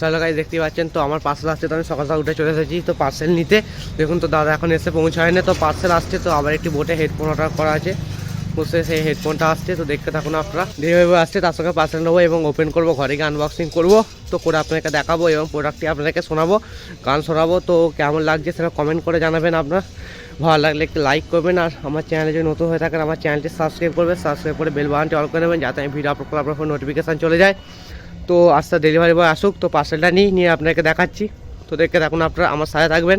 চলো গাই দেখতে পাচ্ছেন, তো আমার পার্সেল আসছে তো আমি সকাল সকাল উঠে চলে এসেছি, তো পার্সেল নিতে। দেখুন তো দাদা এখন এসে পৌঁছায় না তো পার্সেল আসছে, তো আবার একটি বোটে হেডফোন অর্ডার করা আছে। বসে সেই হেডফোনটা আসছে, তো দেখতে থাকুন আপনারা। যেভাবে আসছে, তার সঙ্গে পার্সেল নেব এবং ওপেন করব, ঘরে গিয়ে আনবক্সিং করব, তো করে আপনাকে দেখাবো এবং প্রোডাক্টটি আপনাদেরকে শোনাবো, গান শোনাবো, তো কেমন লাগছে সেটা কমেন্ট করে জানাবেন আপনার। ভালো লাগলে একটু লাইক করবেন, আর আমার চ্যানেলে যদি নতুন হয়ে থাকেন, আমার চ্যানেলটি সাবস্ক্রাইব করবেন সাবস্ক্রাইব করে বেল বাটনটি অল করে নেবেন, যাতে আমি ভিডিও আপলোড করে আপনার নোটিফিকেশান চলে যায়। তো আস্তে ডেলিভারি বয় আসুক, তো পার্সেলটা নিই নিয়ে আপনাকে দেখাচ্ছি। তো দেখতে থাকুন আপনারা, আমার সাথে থাকবেন।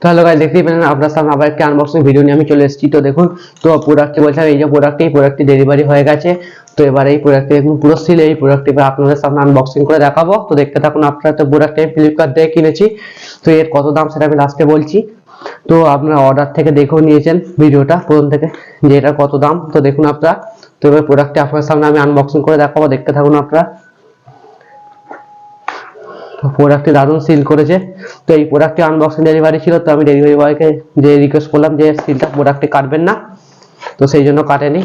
তো হ্যালো গাইজ দেখতেই পেলেন আপনার সামনে আবার একটি আনবক্সিং ভিডিও নিয়ে আমি চলে এসেছি। তো দেখুন, তো প্রোডাক্টটি বলছিলাম, এই যে প্রোডাক্টটি প্রোডাক্টটি ডেলিভারি হয়ে গেছে। তো এবার এই প্রোডাক্টটি দেখুন, পুরো সিল এই প্রোডাক্টটি আপনাদের সামনে আনবক্সিং করে দেখাবো। তো দেখতে থাকুন আপনারা তো প্রোডাক্টটি আমি ফ্লিপকার্ট থেকে কিনেছি। তো এর কত দাম সেটা আমি লাস্টে বলছি। তো আপনারা অর্ডার থেকে দেখেও নিয়েছেন ভিডিওটা, প্রথম থেকে, যে এটা কত দাম। তো দেখুন আপনারা, তো এবার প্রোডাক্টটি আপনার সামনে আমি আনবক্সিং করে দেখাবো। দেখতে থাকুন আপনারা। প্রোডাক্টটি দারুণ সিল করেছে। তো এই প্রোডাক্টটি আনবক্সিং ডেলিভারি ছিল, তো আমি ডেলিভারি বয়কে যে রিকোয়েস্ট করলাম যে সিলটা প্রোডাক্টটি কাটবেন না, তো সেই জন্য কাটেনি।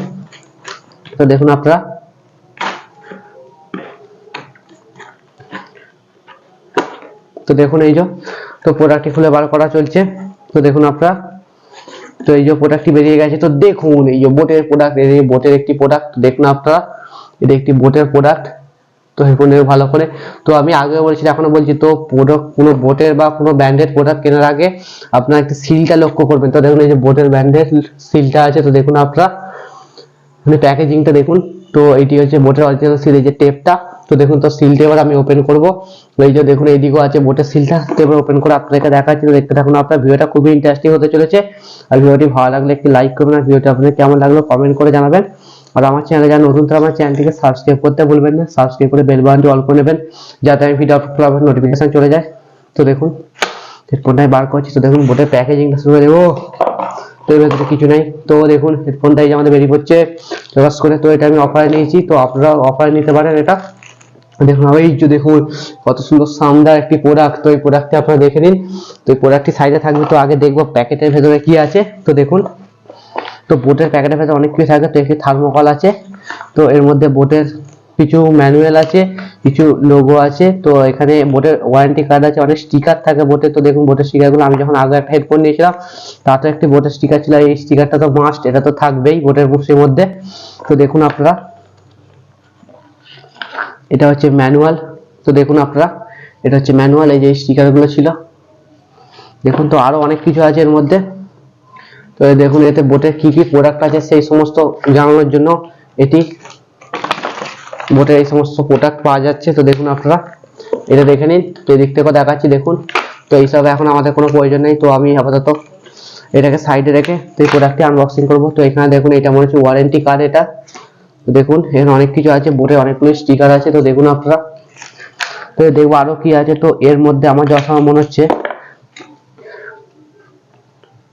তো দেখুন আপনারা। তো দেখুন এই যে, তো প্রোডাক্টটি খুলে বার করা চলছে। তো দেখুন আপনারা। তো এই যে প্রোডাক্টটি বেরিয়ে গেছে, তো দেখুন এই যে বোটের প্রোডাক্ট এই বোটের একটি প্রোডাক্ট দেখুন আপনারা। এটা একটি বোটের প্রোডাক্ট তো হেডফোন নেবে ভালো করে। তো আমি আগেও বলছি এখনও বলছি, তো প্রোডাক্ট কোনো বোটের বা কোনো ব্র্যান্ডেড প্রোডাক্ট কেনার আগে আপনার একটা সিলটা লক্ষ্য করবেন। তো দেখুন, এই যে বোটের ব্র্যান্ডের সিলটা আছে, তো দেখুন আপনারা। মানে প্যাকেজিংটা দেখুন, তো এটি হচ্ছে বোটের অরিজিনাল সিল এই যে টেপটা তো দেখুন, তো সিলটা এবার আমি ওপেন করব। এই যে দেখুন, এইদিকেও আছে বোটের সিলটা এবার ওপেন করে আপনাদেরকে দেখাচ্ছি। তো দেখতে থাকুন, আপনার ভিডিওটা খুবই ইন্টারেস্টিং হতে চলেছে। আর ভিডিওটি ভালো লাগলে একটি লাইক করবেন, আর ভিডিওটি আপনাদের কেমন লাগল কমেন্ট করে জানাবেন। আর আমার চ্যানেলে যারা নতুন তো আমার চ্যানেলটিকে সাবস্ক্রাইব করতে ভুলবেন না। সাবস্ক্রাইব করে বেল বাটনটি অল করে নেবেন, যাতে আমি ভিডিও আপলোড করলে নোটিফিকেশন চলে যায়। তো দেখুন হেডফোনটাই বার করছি। তো দেখুন বোটের প্যাকেজিংটা শুরু দেবো তো এর ভেতরে কিছু নেই। তো দেখুন হেডফোনটাই আমাদের বেরিয়ে পড়ছে রস করে। তো এটা আমি অফারে নিয়েছি। তো আপনারা অফারে নিতে পারেন এটা। দেখুন এই যে দেখুন, কত সুন্দর সামদার একটি প্রোডাক্ট তো এই প্রোডাক্টটি আপনারা দেখে নিন। তো এই প্রোডাক্টটি সাইডে থাকবে। তো আগে দেখব প্যাকেটের ভেতরে কি আছে। তো দেখুন তো বোটের প্যাকেটের ভেতরে অনেক কিছু থাকে তো একটি থার্মোকল আছে, তো এর মধ্যে বোটের কিছু ম্যানুয়াল আছে, কিছু লোগো আছে, তো এখানে বোটের ওয়ারেন্টি কার্ড আছে, অনেক স্টিকার থাকে বোটে তো দেখুন বোটের স্টিকারগুলো আমি যখন আগে একটা হেডফোন নিয়েছিলাম, তাতে একটি বোটের স্টিকার ছিল, এই স্টিকারটা তো মাস্ট এটা তো থাকবেই বোটের মুখের মধ্যে, তো দেখুন আপনারা, এটা হচ্ছে ম্যানুয়াল তো দেখুন আপনারা, এটা হচ্ছে ম্যানুয়াল এই যে স্টিকারগুলো ছিল, দেখুন তো আরও অনেক কিছু আছে এর মধ্যে তো দেখুন, এতে বোটের কি কি প্রোডাক্ট আছে, সেই সমস্ত জানানোর জন্য এটি বোটের এই সমস্ত প্রোডাক্ট পাওয়া যাচ্ছে। তো দেখুন আপনারা, এটা দেখে নিন, তো এই দিক থেকেও দেখাচ্ছি, দেখুন। তো এইসব এখন আমাদের কোনো প্রয়োজন নেই, তো আমি আপাতত এটাকে সাইডে রেখে তো এই প্রোডাক্টটি আনবক্সিং করব। তো এখানে দেখুন, এটা মনে হচ্ছে ওয়ারেন্টি কার্ড এটা। দেখুন, এখানে অনেক কিছু আছে বোর্ডে অনেকগুলো স্টিকার আছে। তো দেখুন আপনারা, তো দেখব আরও কি আছে। তো এর মধ্যে আমার যা সময় মনে হচ্ছে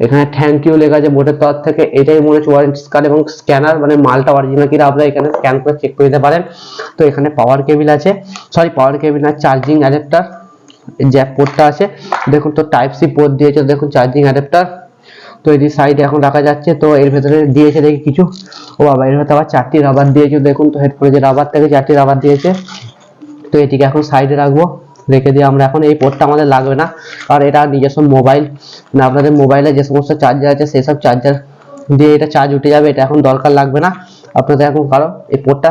এখানে থ্যাংক ইউ লেখা আছে বোর্ডের তরফ থেকে। এটাই মনে হচ্ছে ওয়ারেন্টি কার্ড এবং স্ক্যানার মানে মালটা অরিজিনাল কিনা আপনারা এখানে স্ক্যান করে চেক করে দিতে পারেন। তো এখানে পাওয়ার কেবিল আছে। সরি পাওয়ার কেবিল না চার্জিং অ্যাডাপ্টার জ্যাক পোর্টটা আছে। দেখুন তো টাইপ সি পোর্ট দিয়েছে, দেখুন চার্জিং অ্যাডাপ্টার তো এটি সাইডে এখন রাখা যাচ্ছে, তো এর ভেতরে দিয়েছে দেখি কিছু। ও বাবা, এর ভেতরে আবার চারটি রাবার দিয়েছে, দেখুন তো হেডফোনে যে রাবার থেকে চারটি রাবার দিয়েছে। তো এটিকে এখন সাইডে রাখব। রেখে দিয়ে আমরা এখন এই পোর্টটা আমাদের লাগবে না। আর এটা নিজস্ব মোবাইল না আপনাদের মোবাইলে যে সমস্ত চার্জার আছে সেসব চার্জার দিয়ে এটা চার্জ উঠে যাবে, এটা এখন দরকার লাগবে না। আপনাদের এখন কারও এই পোর্টটা,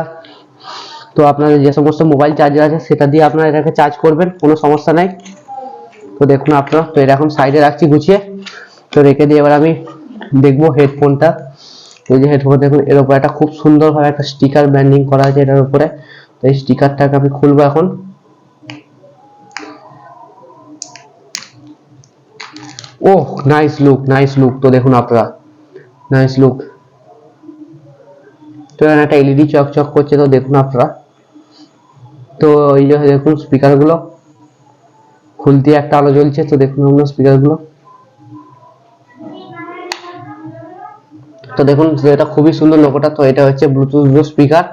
তো আপনাদের যে সমস্ত মোবাইল চার্জার আছে, সেটা দিয়ে আপনারা এটাকে চার্জ করবেন, কোনো সমস্যা নাই। তো দেখুন আপনারা, তো এটা এখন সাইডে রাখছি গুছিয়ে। তো রেখে দিয়ে এবার আমি দেখব হেডফোনটা এই যে হেডফোন দেখুন, এর উপরে একটা খুব সুন্দরভাবে একটা স্টিকার ব্যান্ডিং করা আছে এটার উপরে। তো এই স্টিকারটাকে আমি খুলবো এখন। Oh nice look nice look তো দেখুন আপনারা। নাইস লুক তো এখানে একটা এলইডি চকচক করছে তো দেখুন আপনারা। তো এই যে দেখুন স্পিকারগুলো খুলতে একটা আলো জ্বলছে তো দেখুন আপনার স্পিকারগুলো তো দেখুন, এটা খুবই সুন্দর লোগোটা তো এটা হচ্ছে ব্লুটুথ স্পিকার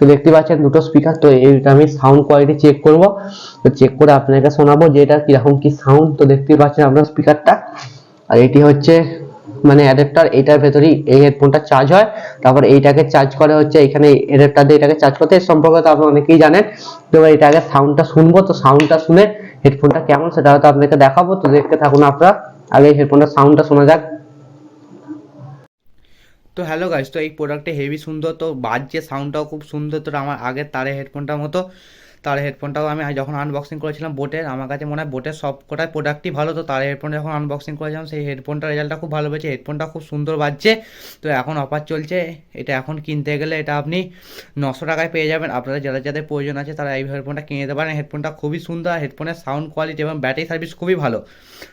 তো দেখতে পাচ্ছেন দুটো স্পিকার তো এইটা আমি সাউন্ড কোয়ালিটি চেক করব। তো চেক করে আপনাকে শোনাবো যে এটা কীরকম কি সাউন্ড তো দেখতেই পাচ্ছেন আপনার স্পিকারটা আর এটি হচ্ছে মানে অ্যাডাপ্টার এটার ভেতরেই এই হেডফোনটা চার্জ হয়। তারপর এইটাকে চার্জ করে হচ্ছে এখানে অ্যাডাপ্টার দিয়ে এটাকে চার্জ করতে। সম্পর্কে তো আপনারা অনেকেই জানেন। তো এবার এটাকে সাউন্ডটা শুনব। তো সাউন্ডটা শুনে হেডফোনটা কেমন সেটা হয়তো আপনাকে দেখাবো। তো দেখতে থাকুন আপনারা। আগে হেডফোনটার সাউন্ডটা শোনা যাক। তো হ্যালো গাইস তো এই প্রোডাক্টটা হেভি সুন্দর, তো বাজছে সাউন্ডটাও খুব সুন্দর। তো আমার আগের তারে হেডফোনটার মতো তারে হেডফোনটাও আমি যখন আনবক্সিং করেছিলাম বোটের আমার কাছে মনে হয় বোটের সব কটাই প্রোডাক্টই ভালো। তো তারে হেডফোন যখন আনবক্সিং করেছিলাম, সেই হেডফোনটার রেজাল্টটা খুব ভালো পেয়েছে। হেডফোনটা খুব সুন্দর বাজছে। তো এখন অফার চলছে। এটা এখন কিনতে গেলে এটা আপনি নশো টাকায় পেয়ে যাবেন। আপনাদের যাদের যাদের প্রয়োজন আছে, তারা এই হেডফোনটা কিনে নিতে পারেন। হেডফোনটা খুবই সুন্দর হেডফোনের সাউন্ড কোয়ালিটি এবং ব্যাটারি সার্ভিস খুবই ভালো।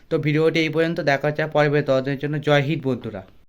তো ভিডিওটি এই পর্যন্ত, দেখা হচ্ছে পরে ততদিনের জন্য জয় হিট বন্ধুরা।